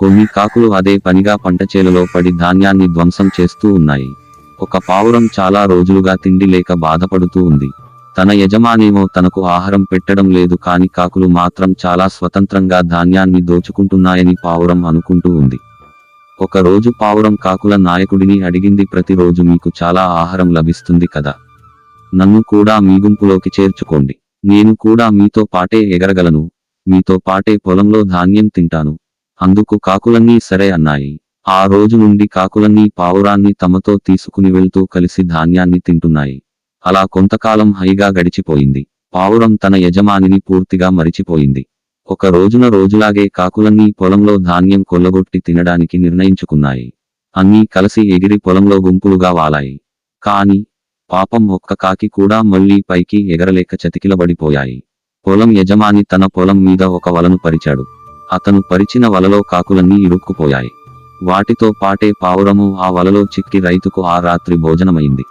కొన్ని కాకులు అదే పనిగా పంట చేలలో పడి ధాన్యాన్ని ధ్వంసం చేస్తూ ఉన్నాయి. ఒక పావురం చాలా రోజులుగా తిండి లేక బాధపడుతూ ఉంది. తన యజమానేమో తనకు ఆహారం పెట్టడం లేదు కాని కాకులు మాత్రం చాలా స్వతంత్రంగా ధాన్యాన్ని దోచుకుంటున్నాయని పావురం అనుకుంటూ ఉంది. ఒక రోజు పావురం కాకుల నాయకుడిని అడిగింది ప్రతిరోజు మీకు చాలా ఆహారం లభిస్తుంది కదా. నన్ను కూడా మీ గుంపులోకి చేర్చుకోండి. నేను కూడా మీతో పాటే ఎగరగలను. మీతో పాటే పొలంలో ధాన్యం తింటాను. అందుకు కాకులన్నీ సరే అన్నాయి. ఆ రోజు నుండి కాకులన్నీ పావురాన్ని తమతో తీసుకుని వెళ్తూ కలిసి ధాన్యాన్ని తింటున్నాయి. అలా కొంతకాలం హైగా గడిచిపోయింది. పావురం తన యజమానిని పూర్తిగా మరిచిపోయింది. ఒక రోజున రోజులాగే కాకులన్నీ పొలంలో ధాన్యం కొల్లగొట్టి తినడానికి నిర్ణయించుకున్నాయి. అన్నీ కలిసి ఎగిరి పొలంలో గుంపులుగా వాలాయి. కాని పాపం ఒక్క కాకి కూడా మళ్ళీ పైకి ఎగరలేక చతికిలబడిపోయాయి. పొలం యజమాని తన పొలం మీద ఒక వలను పరిచాడు. అతను పరిచిన వలలో కాకులన్నీ ఇరుక్కుపోయాయి. వాటితో పాటే పావురము ఆ వలలో చిక్కి రైతుకు ఆ రాత్రి భోజనమైంది.